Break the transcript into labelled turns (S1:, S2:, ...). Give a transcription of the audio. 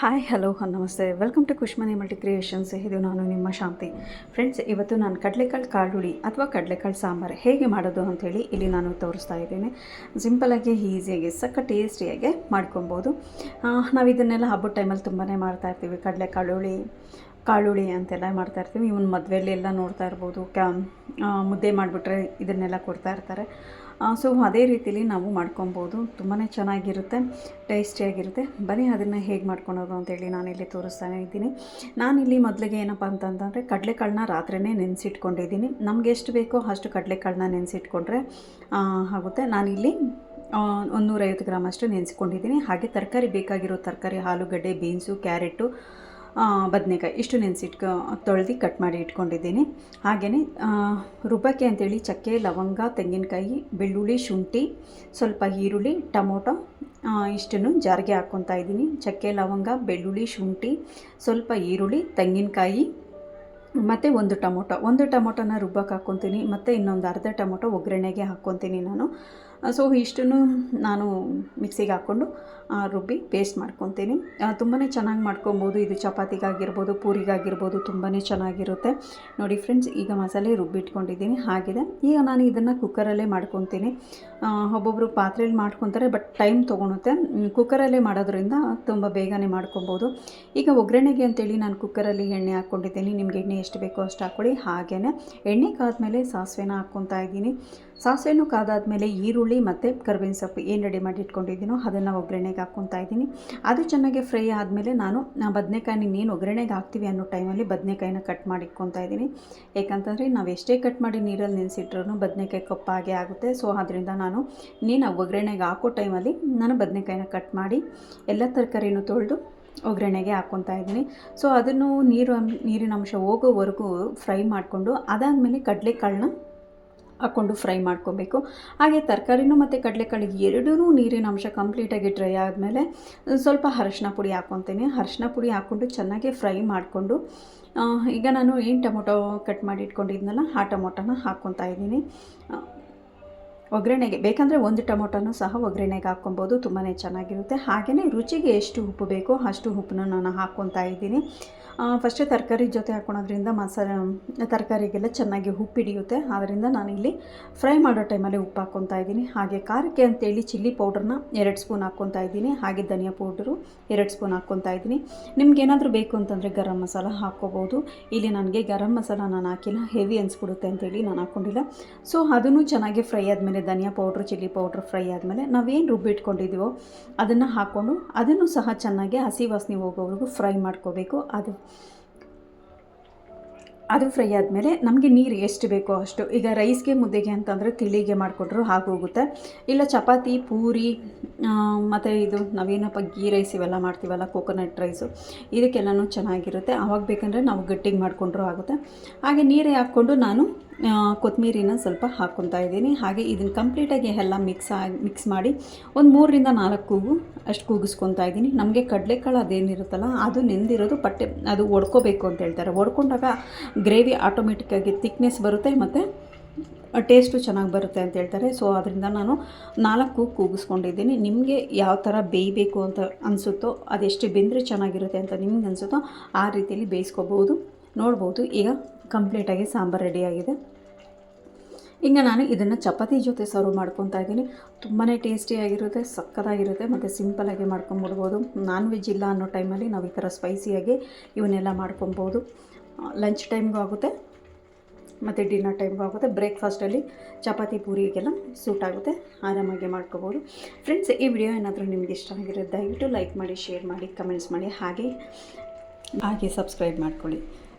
S1: Hi hello ನಮಸ್ತೆ. Welcome to Khushmani multi creations ಇದು ನಾನು ನಿಮ್ಮ ಶಾಂತಿ. ಫ್ರೆಂಡ್ಸ್ ಇವತ್ತು ನಾನು ಕಡಲೆಕಾಳು ಕಾಳುಡಿ ಅಥವಾ ಕಡಲೆಕಾಳು ಸಾಂಬಾರು ಹೇಗೆ ಮಾಡೋದು ಅಂಥೇಳಿ ಇಲ್ಲಿ ನಾನು ತೋರಿಸ್ತಾ ಇದ್ದೀನಿ. ಸಿಂಪಲಾಗಿ ಈಸಿಯಾಗಿ ಸಕ್ಕ ಟೇಸ್ಟಿಯಾಗಿ ಮಾಡ್ಕೊಬೋದು. ನಾವು ಇದನ್ನೆಲ್ಲ ಹಬ್ಬದ ಟೈಮಲ್ಲಿ ತುಂಬಾ ಮಾಡ್ತಾ ಇರ್ತೀವಿ. ಕಡಲೆಕಾಳುಳಿ, ಕಾಳುಳಿ ಅಂತೆಲ್ಲ ಮಾಡ್ತಾ ಇರ್ತೀವಿ. ಇವನ್ ಮದುವೆಯಲ್ಲಿ ಎಲ್ಲ ನೋಡ್ತಾ ಇರ್ಬೋದು. ಕ್ಯಾ ಮುದ್ದೆ ಮಾಡಿಬಿಟ್ರೆ ಇದನ್ನೆಲ್ಲ ಕೊಡ್ತಾ ಇರ್ತಾರೆ. ಸೊ ಅದೇ ರೀತಿಲಿ ನಾವು ಮಾಡ್ಕೊಬೋದು. ತುಂಬಾ ಚೆನ್ನಾಗಿರುತ್ತೆ, ಟೇಸ್ಟಿಯಾಗಿರುತ್ತೆ. ಬನ್ನಿ ಅದನ್ನು ಹೇಗೆ ಮಾಡ್ಕೊಳೋದು ಅಂತೇಳಿ ನಾನಿಲ್ಲಿ ತೋರಿಸ್ತಾನೆ ಇದ್ದೀನಿ. ನಾನಿಲ್ಲಿ ಮೊದಲಿಗೆ ಏನಪ್ಪ ಅಂತಂತಂದರೆ ಕಡಲೆಕಾಳನ್ನ ರಾತ್ರಿನೇ ನೆನೆಸಿಟ್ಕೊಂಡಿದ್ದೀನಿ. ನಮ್ಗೆ ಎಷ್ಟು ಬೇಕೋ ಅಷ್ಟು ಕಡಲೆಕಾಳನ್ನ ನೆನೆಸಿಟ್ಕೊಂಡ್ರೆ ಆಗುತ್ತೆ. ನಾನಿಲ್ಲಿ ಒಂದು ನೂರೈವತ್ತು ಗ್ರಾಮ್ ಅಷ್ಟು ನೆನೆಸ್ಕೊಂಡಿದ್ದೀನಿ ಹಾಗೆ ತರಕಾರಿ ಬೇಕಾಗಿರೋ ತರಕಾರಿ, ಆಲೂಗಡ್ಡೆ, ಬೀನ್ಸು, ಕ್ಯಾರೆಟು ಬದನೆಕಾಯಿ, ಇಷ್ಟು ನೆನೆಸಿಟ್ಕೊ, ತೊಳೆದು ಕಟ್ ಮಾಡಿ ಇಟ್ಕೊಂಡಿದ್ದೀನಿ. ಹಾಗೆಯೇ ರುಬ್ಬಕ್ಕೆ ಅಂತೇಳಿ ಚಕ್ಕೆ, ಲವಂಗ, ತೆಂಗಿನಕಾಯಿ, ಬೆಳ್ಳುಳ್ಳಿ, ಶುಂಠಿ, ಸ್ವಲ್ಪ ಈರುಳ್ಳಿ, ಟೊಮೊಟೊ ಇಷ್ಟನ್ನು ಜಾರಿಗೆ ಹಾಕ್ಕೊತಾ ಇದ್ದೀನಿ. ಚಕ್ಕೆ, ಲವಂಗ, ಬೆಳ್ಳುಳ್ಳಿ, ಶುಂಠಿ, ಸ್ವಲ್ಪ ಈರುಳ್ಳಿ, ತೆಂಗಿನಕಾಯಿ, ಮತ್ತು ಒಂದು ಟೊಮೊಟೊ. ಒಂದು ಟೊಮೊಟೊನ ರುಬ್ಬಕ್ಕೆ ಹಾಕ್ಕೊತೀನಿ, ಮತ್ತು ಇನ್ನೊಂದು ಅರ್ಧ ಟೊಮೊಟೊ ಒಗ್ಗರಣೆಗೆ ಹಾಕ್ಕೊತೀನಿ ನಾನು. ಸೊ ಇಷ್ಟನ್ನು ನಾನು ಮಿಕ್ಸಿಗೆ ಹಾಕ್ಕೊಂಡು ರುಬ್ಬಿ ಪೇಸ್ಟ್ ಮಾಡ್ಕೊತೀನಿ. ತುಂಬಾ ಚೆನ್ನಾಗಿ ಮಾಡ್ಕೊಬೋದು. ಇದು ಚಪಾತಿಗಾಗಿರ್ಬೋದು, ಪೂರಿಗಾಗಿರ್ಬೋದು ತುಂಬಾ ಚೆನ್ನಾಗಿರುತ್ತೆ. ನೋಡಿ ಫ್ರೆಂಡ್ಸ್ ಈಗ ಮಸಾಲೆ ರುಬ್ಬಿಟ್ಕೊಂಡಿದ್ದೀನಿ. ಹಾಗಿದೆ. ಈಗ ನಾನು ಇದನ್ನು ಕುಕ್ಕರಲ್ಲೇ ಮಾಡ್ಕೊತೀನಿ. ಒಬ್ಬೊಬ್ಬರು ಪಾತ್ರೆಯಲ್ಲಿ ಮಾಡ್ಕೊತಾರೆ ಬಟ್ ಟೈಮ್ ತೊಗೊಳುತ್ತೆ. ಕುಕ್ಕರಲ್ಲೇ ಮಾಡೋದ್ರಿಂದ ತುಂಬ ಬೇಗನೆ ಮಾಡ್ಕೊಬೋದು. ಈಗ ಒಗ್ಗರಣೆಗೆ ಅಂತೇಳಿ ನಾನು ಕುಕ್ಕರಲ್ಲಿ ಎಣ್ಣೆ ಹಾಕ್ಕೊಂಡಿದ್ದೀನಿ. ನಿಮ್ಗೆ ಎಣ್ಣೆ ಎಷ್ಟು ಬೇಕೋ ಅಷ್ಟು ಹಾಕ್ಕೊಳ್ಳಿ. ಹಾಗೆಯೇ ಎಣ್ಣೆ ಕಾದ್ಮೇಲೆ ಸಾಸಿವೆನ ಹಾಕ್ಕೊತಾ ಇದ್ದೀನಿ. ಸಾಸಿವೆನೂ ಕಾದಾದ್ಮೇಲೆ ಈರುಳ್ಳಿ ಮತ್ತು ಕರ್ಬೇವಿನ ಸೊಪ್ಪು ಏನು ರೆಡಿ ಮಾಡಿ ಇಟ್ಕೊಂಡಿದ್ದೀನೋ ಅದನ್ನು ಒಗ್ಗರಣೆಗೆ ಹಾಕ್ಕೊತಾ ಇದ್ದೀನಿ. ಅದು ಚೆನ್ನಾಗಿ ಫ್ರೈ ಆದಮೇಲೆ ನಾನು ಬದನೆಕಾಯಿ ಇನ್ನೇನು ಒಗ್ಗರಣೆಗೆ ಹಾಕ್ತೀವಿ ಅನ್ನೋ ಟೈಮಲ್ಲಿ ಬದನೆಕಾಯಿನ ಕಟ್ ಮಾಡಿ ಇಟ್ಕೊತಾ ಇದ್ದೀನಿ. ಯಾಕಂತಂದರೆ ನಾವು ಎಷ್ಟೇ ಕಟ್ ಮಾಡಿ ನೀರಲ್ಲಿ ನೆನೆಸಿಟ್ರೂ ಬದನೆಕಾಯಿ ಕಪ್ಪಾಗೆ ಆಗುತ್ತೆ. ಸೊ ಅದರಿಂದ ನಾನು ನೀನು ಒಗ್ಗರಣೆಗೆ ಹಾಕೋ ಟೈಮಲ್ಲಿ ನಾನು ಬದನೆಕಾಯಿನ ಕಟ್ ಮಾಡಿ ಎಲ್ಲ ತರಕಾರಿನೂ ತೊಳೆದು ಒಗ್ಗರಣೆಗೆ ಹಾಕ್ಕೊತಾ ಇದ್ದೀನಿ. ಸೊ ಅದನ್ನು ನೀರು, ನೀರಿನ ಅಂಶ ಹೋಗೋವರೆಗೂ ಫ್ರೈ ಮಾಡಿಕೊಂಡು ಅದಾದಮೇಲೆ ಕಡಲೆಕಾಳನ್ನ ಹಾಕ್ಕೊಂಡು ಫ್ರೈ ಮಾಡ್ಕೋಬೇಕು. ಹಾಗೆ ತರಕಾರಿನೂ ಮತ್ತು ಕಡಲೆಕಾಳಿಗೆ ಎರಡೂ ನೀರಿನ ಅಂಶ ಕಂಪ್ಲೀಟಾಗಿ ಡ್ರೈ ಆದಮೇಲೆ ಸ್ವಲ್ಪ ಅರಶಿನ ಪುಡಿ ಹಾಕ್ಕೊತೀನಿ. ಅರಶಿನ ಪುಡಿ ಹಾಕ್ಕೊಂಡು ಚೆನ್ನಾಗಿ ಫ್ರೈ ಮಾಡಿಕೊಂಡು ಈಗ ನಾನು ಏನು ಟೊಮೊಟೊ ಕಟ್ ಮಾಡಿ ಇಟ್ಕೊಂಡಿದ್ನಲ್ಲ, ಆ ಟೊಮೊಟೊನ ಹಾಕ್ಕೊತಾ ಇದ್ದೀನಿ. ಒಗ್ಗರಣೆಗೆ ಬೇಕಂದರೆ ಒಂದು ಟೊಮೊಟೊನೂ ಸಹ ಒಗ್ಗರಣೆಗೆ ಹಾಕ್ಕೊಬೋದು ತುಂಬಾ ಚೆನ್ನಾಗಿರುತ್ತೆ. ಹಾಗೆಯೇ ರುಚಿಗೆ ಎಷ್ಟು ಉಪ್ಪು ಬೇಕೋ ಅಷ್ಟು ಉಪ್ಪನ್ನು ನಾನು ಹಾಕ್ಕೊತಾ ಇದ್ದೀನಿ. ಫಸ್ಟೇ ತರಕಾರಿ ಜೊತೆ ಹಾಕ್ಕೊಳೋದ್ರಿಂದ ಮಸಾಲ, ತರಕಾರಿಗೆಲ್ಲ ಚೆನ್ನಾಗಿ ಉಪ್ಪು ಹಿಡಿಯುತ್ತೆ. ಆದ್ದರಿಂದ ಇಲ್ಲಿ ಫ್ರೈ ಮಾಡೋ ಟೈಮಲ್ಲಿ ಉಪ್ಪು ಹಾಕ್ಕೊತಾ ಇದ್ದೀನಿ. ಹಾಗೆ ಖಾರಕ್ಕೆ ಅಂತೇಳಿ ಚಿಲ್ಲಿ ಪೌಡ್ರನ್ನ ಎರಡು ಸ್ಪೂನ್ ಹಾಕ್ಕೊತಾ ಇದ್ದೀನಿ. ಹಾಗೆ ಧನಿಯಾ ಪೌಡ್ರು ಎರಡು ಸ್ಪೂನ್ ಹಾಕ್ಕೊತಾ ಇದ್ದೀನಿ. ನಿಮ್ಗೆ ಏನಾದರೂ ಬೇಕು ಅಂತಂದರೆ ಗರಂ ಮಸಾಲ ಹಾಕ್ಕೋಬೋದು. ಇಲ್ಲಿ ನನಗೆ ಗರಂ ಮಸಾಲ ನಾನು ಹಾಕಿಲ್ಲ, ಹೆವಿ ಅನಿಸ್ಬಿಡುತ್ತೆ ಅಂತೇಳಿ ನಾನು ಹಾಕ್ಕೊಂಡಿಲ್ಲ. ಸೊ ಅದನ್ನು ಚೆನ್ನಾಗಿ ಫ್ರೈ ಆದಮೇಲೆ ಧನಿಯಾ ಪೌಡ್ರ್ ಚಿಲ್ಲಿ ಪೌಡ್ರ್ ಫ್ರೈ ಆದಮೇಲೆ ನಾವೇನು ರುಬ್ಬಿಟ್ಕೊಂಡಿದ್ದೀವೋ ಅದನ್ನು ಹಾಕ್ಕೊಂಡು ಅದನ್ನು ಸಹ ಚೆನ್ನಾಗಿ ಹಸಿ ವಾಸನೆ ಹೋಗೋವರೆಗೂ ಫ್ರೈ ಮಾಡ್ಕೋಬೇಕು. ಅದು ಅದು ಫ್ರೈ ಆದಮೇಲೆ ನಮಗೆ ನೀರು ಎಷ್ಟು ಬೇಕೋ ಅಷ್ಟು, ಈಗ ರೈಸ್ಗೆ ಮುದ್ದೆಗೆ ಅಂತಂದರೆ ತಿಳಿಗೆ ಮಾಡಿಕೊಟ್ರು ಹೋಗುತ್ತೆ. ಇಲ್ಲ ಚಪಾತಿ, ಪೂರಿ ಮತ್ತು ಇದು ನಾವೇನಪ್ಪ ಗೀ ರೈಸ್ ಇವೆಲ್ಲ ಮಾಡ್ತೀವಲ್ಲ ಕೋಕೋನಟ್ ರೈಸು ಇದಕ್ಕೆಲ್ಲನೂ ಚೆನ್ನಾಗಿರುತ್ತೆ. ಆವಾಗ ಬೇಕಂದರೆ ನಾವು ಗಟ್ಟಿಗೆ ಮಾಡಿಕೊಂಡ್ರೂ ಆಗುತ್ತೆ. ಹಾಗೆ ನೀರೇ ಹಾಕ್ಕೊಂಡು ನಾನು ಕೊತ್ತಂಬರಿನ ಸ್ವಲ್ಪ ಹಾಕ್ಕೊತಾ ಇದ್ದೀನಿ. ಹಾಗೆ ಇದನ್ನು ಕಂಪ್ಲೀಟಾಗಿ ಎಲ್ಲ ಮಿಕ್ಸ್ ಆಗಿ ಮಿಕ್ಸ್ ಮಾಡಿ ಒಂದು ಮೂರರಿಂದ ನಾಲ್ಕು ಕೂಗು ಅಷ್ಟು ಕೂಗಿಸ್ಕೊತಾ ಇದ್ದೀನಿ. ನಮಗೆ ಕಡಲೆಕಾಳು ಅದೇನಿರುತ್ತಲ್ಲ, ಅದು ನೆಂದಿರೋದು ಪಟ್ಟೆ, ಅದು ಒಡ್ಕೋಬೇಕು ಅಂತ ಹೇಳ್ತಾರೆ. ಒಡ್ಕೊಂಡಾಗ ಗ್ರೇವಿ ಆಟೋಮೆಟಿಕ್ಕಾಗಿ ತಿಕ್ನೆಸ್ ಬರುತ್ತೆ ಮತ್ತು ಟೇಸ್ಟು ಚೆನ್ನಾಗಿ ಬರುತ್ತೆ ಅಂತ ಹೇಳ್ತಾರೆ. ಸೊ ಅದರಿಂದ ನಾನು ನಾಲ್ಕು ಕೂಗಿಸ್ಕೊಂಡಿದ್ದೀನಿ. ನಿಮಗೆ ಯಾವ ಥರ ಬೇಯಬೇಕು ಅಂತ ಅನಿಸುತ್ತೋ, ಅದೆಷ್ಟು ಬೆಂದರೆ ಚೆನ್ನಾಗಿರುತ್ತೆ ಅಂತ ನಿಮ್ಗೆ ಅನಿಸುತ್ತೋ, ಆ ರೀತಿಯಲ್ಲಿ ಬೇಯಿಸ್ಕೋಬೋದು, ನೋಡ್ಬೋದು. ಈಗ ಕಂಪ್ಲೀಟಾಗಿ ಸಾಂಬಾರು ರೆಡಿಯಾಗಿದೆ. ಈಗ ನಾನು ಇದನ್ನು ಚಪಾತಿ ಜೊತೆ ಸರ್ವ್ ಮಾಡ್ಕೊತಾ ಇದ್ದೀನಿ. ತುಂಬಾ ಟೇಸ್ಟಿಯಾಗಿರುತ್ತೆ ಸಕ್ಕತ್ತಾಗಿರುತ್ತೆ ಮತ್ತು ಸಿಂಪಲಾಗಿ ಮಾಡ್ಕೊಂಬಿಡ್ಬೋದು. ನಾನ್ ವೆಜ್ ಇಲ್ಲ ಅನ್ನೋ ಟೈಮಲ್ಲಿ ನಾವು ಈ ಥರ ಸ್ಪೈಸಿಯಾಗಿ ಇವನ್ನೆಲ್ಲ ಮಾಡ್ಕೊಬೋದು. ಲಂಚ್ ಟೈಮ್ಗೂ ಆಗುತ್ತೆ, ಮತ್ತು ಡಿನ್ನರ್ ಟೈಮ್ಗೂ ಆಗುತ್ತೆ. ಬ್ರೇಕ್ಫಾಸ್ಟಲ್ಲಿ ಚಪಾತಿ ಪೂರಿಗೆಲ್ಲ ಸೂಟ್ ಆಗುತ್ತೆ, ಆರಾಮಾಗಿ ಮಾಡ್ಕೋಬೋದು. ಫ್ರೆಂಡ್ಸ್ ಈ ವಿಡಿಯೋ ಏನಾದರೂ ನಿಮ್ಗೆ ಇಷ್ಟ ಆಗಿರೋದು ದಯವಿಟ್ಟು ಲೈಕ್ ಮಾಡಿ ಶೇರ್ ಮಾಡಿ ಕಮೆಂಟ್ಸ್ ಮಾಡಿ, ಹಾಗೆ ಹಾಗೆ ಸಬ್ಸ್ಕ್ರೈಬ್ ಮಾಡ್ಕೊಳ್ಳಿ.